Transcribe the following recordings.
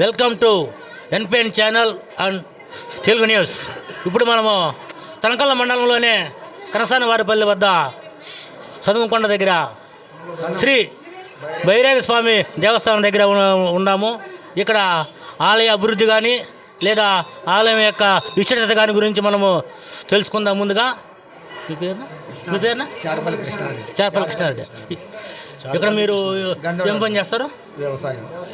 Welcome to NPN channel and Telugu news ఇప్పుడు మనము తనకల్ల మండలంలోనే కనసాని వారిపల్లి వద్ద చదువుకొండ దగ్గర శ్రీ బైరాగ స్వామి దేవస్థానం దగ్గర ఉన్నాము. ఇక్కడ ఆలయ అభివృద్ధి కానీ లేదా ఆలయం యొక్క విశిష్టత కానీ గురించి మనము తెలుసుకుందాం ముందుగా. మీ పేరున? మీ పేరున? చారపల్లి కృష్ణారెడ్డి. చేపల కృష్ణారెడ్డి. ఇక్కడ మీరు ఏం పని చేస్తారు? వ్యవసాయం.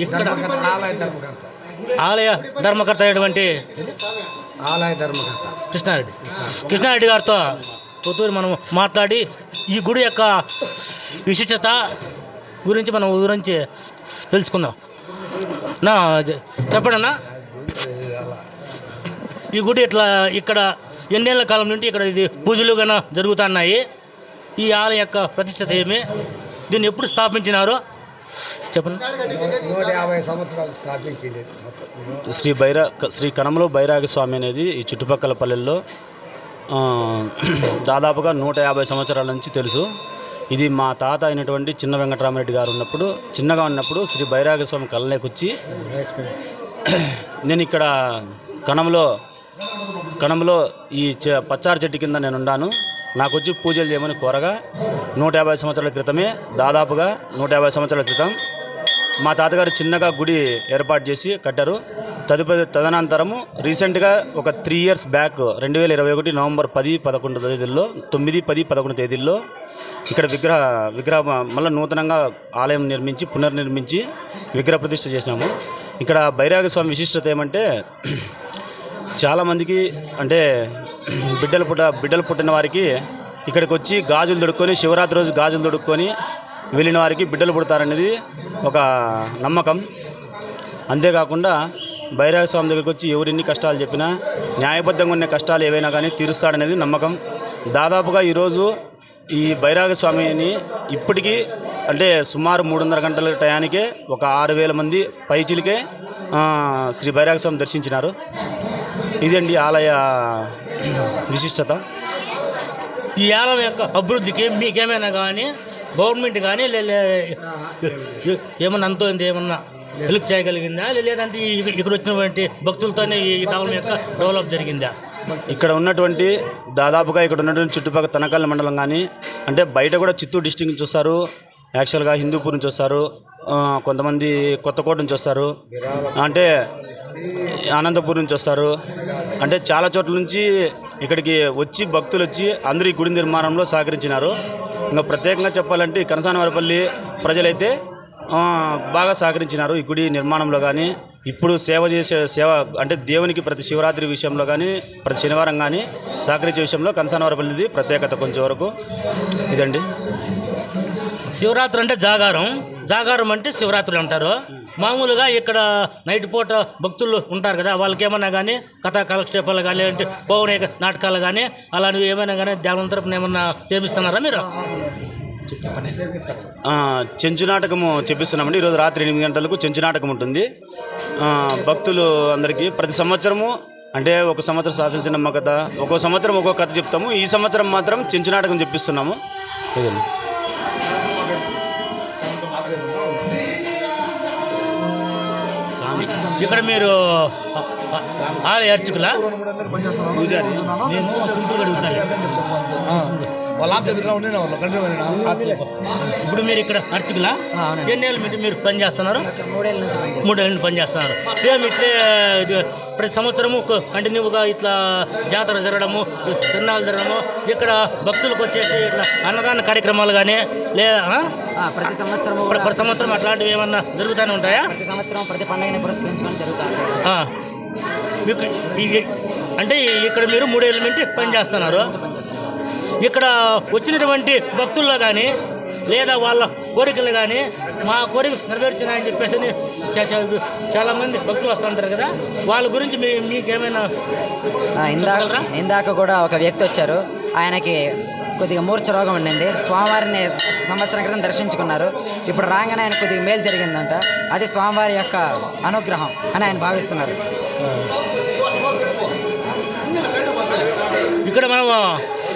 ఇక్కడ ఆలయ ధర్మకర్త. ఆలయ ధర్మకర్త అయినటువంటి ఆలయ ధర్మకర్త. కృష్ణారెడ్డి. కృష్ణారెడ్డి. గారితో కొత్తూరు మనం మాట్లాడి ఈ గుడి యొక్క విశిష్టత గురించి మనం గురించి తెలుసుకుందాం. నా జ- చెప్పండి అన్న ఈ గుడి ఇట్లా ఇక్కడ ఎన్నేళ్ళ కాలం నుండి ఇక్కడ ఇది పూజలు గన జరుగుతున్నాయి. ఈ ఆలయ యొక్క ప్రతిష్టత ఏమి? దీన్ని ఎప్పుడు స్థాపించినారో? చెప్పండి. నూట యాభై సంవత్సరాలు స్థాపించింది మొత్తం. శ్రీ బైరా శ్రీ కనమలో బైరాగి స్వామి అనేది ఈ చుట్టుపక్కల పల్లెల్లో ఆ, దాదాపుగా నూట యాభై సంవత్సరాల నుంచి తెలుసు. ఇది మా తాత అయినటువంటి చిన్న వెంకటరామరెడ్డి గారు ఉన్నప్పుడు చిన్నగా ఉన్నప్పుడు శ్రీ బైరాగి స్వామి కళ్ళనేకొచ్చి నేను ఇక్కడ కణంలో కణంలో ఈ చె- పచ్చారు చెట్టు కింద నేను ఉన్నాను నాకు వచ్చి పూజలు చేయమని కోరగా నూట యాభై సంవత్సరాల క్రితమే దాదాపుగా నూట యాభై సంవత్సరాల క్రితం మా తాతగారు చిన్నగా గుడి ఏర్పాటు చేసి కట్టారు. తదుపరి తదనంతరము రీసెంట్గా ఒక త్రీ ఇయర్స్ బ్యాక్ రెండు వేల ఇరవై ఒకటి నవంబర్ పది పదకొండు తేదీల్లో తొమ్మిది పది పదకొండు తేదీల్లో ఇక్కడ విగ్రహ విగ్రహ మళ్ళీ నూతనంగా ఆలయం నిర్మించి పునర్నిర్మించి విగ్రహ ప్రతిష్ఠ చేసినాము ఇక్కడ బైరాగ స్వామి విశిష్టత ఏమంటే చాలామందికి అంటే బిడ్డలు పుట్ట బిడ్డలు పుట్టిన వారికి ఇక్కడికి వచ్చి గాజులు దొడుక్కొని శివరాత్రి రోజు గాజులు దొడుక్కొని వెళ్ళిన వారికి బిడ్డలు పుడతారనేది ఒక నమ్మకం. అంతేకాకుండా భైరవ స్వామి దగ్గరికి వచ్చి ఎవరిన్ని కష్టాలు చెప్పినా న్యాయబద్ధంగా ఉన్న కష్టాలు ఏవైనా కానీ తీరుస్తాడనేది నమ్మకం. దాదాపుగా ఈరోజు ఈ భైరాగ స్వామిని ఇప్పటికీ అంటే సుమారు మూడున్నర గంటల టయానికే ఒక ఆరు వేల మంది పైచిలికే శ్రీ భైరాగ స్వామి దర్శించినారు. ఇదండి ఆలయ విశిష్టత. ఈ ఆలయం యొక్క అభివృద్ధికి మీకేమైనా కానీ గవర్నమెంట్ కానీ ఏమన్నా అంతో ఏమన్నా హెల్ప్ చేయగలిగిందా? లేదంటే ఇక్కడ వచ్చినటువంటి భక్తులతోనే ఈ ఆలయం యొక్క డెవలప్ జరిగిందా? ఇక్కడ ఉన్నటువంటి దాదాపుగా ఇక్కడ ఉన్నటువంటి చుట్టుపక్కల తనకల్ మండలం కానీ అంటే బయట కూడా చిత్తూరు డిస్టిక్ నుంచి వస్తారు యాక్చువల్గా హిందూపూర్ నుంచి వస్తారు కొంతమంది కొత్తకోట నుంచి వస్తారు అంటే అనంతపురం నుంచి వస్తారు. అంటే చాలా చోట్ల నుంచి ఇక్కడికి వచ్చి భక్తులు వచ్చి అందరూ గుడి నిర్మాణంలో సహకరించినారు. ఇంకా ప్రత్యేకంగా చెప్పాలంటే కనసానవారిపల్లి ప్రజలైతే బాగా సహకరించినారు ఈ గుడి నిర్మాణంలో కానీ. ఇప్పుడు సేవ చేసే సేవ అంటే దేవునికి ప్రతి శివరాత్రి విషయంలో కానీ ప్రతి శనివారం కానీ సహకరించే విషయంలో కనసానవారిపల్లిది ప్రత్యేకత కొంచెం వరకు. ఇదండి. శివరాత్రి అంటే జాగారం. జాగారం అంటే శివరాత్రి అంటారు. మామూలుగా ఇక్కడ నైట్ పూట భక్తులు ఉంటారు కదా వాళ్ళకి ఏమన్నా కానీ కథా కాలక్షేపాలు కానీ లేదంటే పౌరాణిక నాటకాలు కానీ అలాంటివి ఏమైనా కానీ దేవన తరపున ఏమన్నా చేపిస్తున్నారా మీరు? ఆ, చెంచు నాటకము చెప్పిస్తున్నామండి ఈరోజు రాత్రి ఎనిమిది గంటలకు చెంచు నాటకం ఉంటుంది. భక్తులు అందరికీ ప్రతి సంవత్సరము అంటే ఒక సంవత్సరం శాసించిన కథ ఒక్కో సంవత్సరం ఒక్కో కథ చెప్తాము. ఈ సంవత్సరం మాత్రం చెంచు నాటకం చెప్పిస్తున్నాము ఇదండి ఇక్కడ మీరు ఆలయ అర్చకులా పూజారి. నేను అడుగుతాను వాళ్ళ కంట్రీ ఇప్పుడు మీరు ఇక్కడ అర్చకులా? ఎన్నేళ్ళు మీరు మీరు పని చేస్తున్నారు? మూడేళ్ళ నుంచి పనిచేస్తాను మూడేళ్ళు పని చేస్తున్నారు. సేమ్ ఇట్లే ప్రతి సంవత్సరము కంటిన్యూగా ఇట్లా జాతర జరగడము తిరునాళ్ళు జరగడము ఇక్కడ భక్తులకు వచ్చేసి ఇట్లా అన్నదాన కార్యక్రమాలు కానీ లే ఆ? ఆ, ప్రతి సంవత్సరం ప్ర- ప్రతి సంవత్సరం అట్లాంటివి ఏమన్నా జరుగుతూనే ఉంటాయా? ప్రతి సంవత్సరం ప్రతి పండుగని పురస్కరించుకొని జరుగుతాయి ఆ. మీకు అంటే ఇక్కడ మీరు మూడేళ్ళ నుంచి పని చేస్తున్నారు. ఇక్కడ వచ్చినటువంటి భక్తుల్లో కానీ లేదా వాళ్ళ కోరికలు కానీ మా కోరిక నెరవేర్చినాయని చెప్పేసి చా- చా- చాలా మంది భక్తులు వస్తుంటారు కదా. వాళ్ళ గురించి మీ మీకేమైనా ఇందాక? ఇందాక కూడా ఒక వ్యక్తి వచ్చారు. ఆయనకి కొద్దిగా మూర్ఛ రోగం ఉండింది. స్వామివారిని సంవత్సరం క్రితం దర్శించుకున్నారు. ఇప్పుడు రాగానే ఆయన కొద్దిగా మేలు జరిగిందంట. అది స్వామివారి యొక్క అనుగ్రహం అని ఆయన భావిస్తున్నారు. ఇక్కడ మనం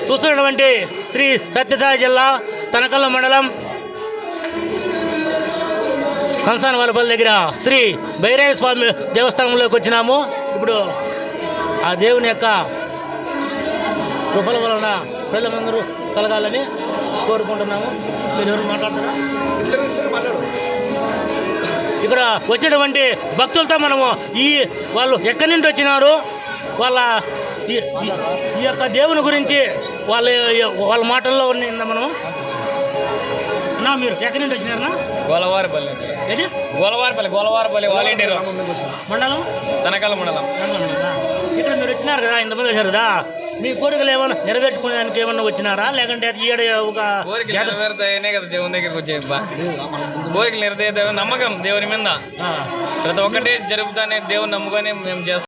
చూస్తున్నటువంటి శ్రీ సత్యసాయి జిల్లా తనకల్ల మండలం కంసాన వారిపల్లి దగ్గర శ్రీ భైరవ స్వామి దేవస్థానంలోకి వచ్చినాము. ఇప్పుడు ఆ దేవుని యొక్క కృపల వలన ప్రజలందరూ కలగాలని కోరుకుంటున్నాము. మీరు ఎవరు మాట్లాడతారా? ఇక్కడ వచ్చినటువంటి భక్తులతో మనము ఈ వాళ్ళు ఎక్కడి నుండి వచ్చినారు? వాళ్ళ ఈ యొక్క దేవుని గురించి వాళ్ళ వాళ్ళ మాటల్లో ఉన్న మనం నా మీరు ఎక్కడి నుండి వచ్చినారన్నా? గోలవారిపల్లి. ఏది? గోలవారిపల్లి గోలవారిపల్లి వాలంటీర్. మండలం. తనకాల మండలం. మండలం. ఇక్కడ మీరు వచ్చినారు కదా ఇంతమంది వచ్చారు కదా? మీ కోరికలు ఏమన్నా నెరవేర్చుకునేదానికి ఏమన్నా వచ్చినారా? లేకుంటే ఈడ ఒక నెరవేరుతాయనే కదా దేవుని దగ్గరికి వచ్చేది బా కోరికలు నెరవేరుతాయి నమ్మకం దేవుని మీద. ప్రతి ఒక్కటి జరుగుతానే దేవుని నమ్ముకొని మేము చేస్తాం.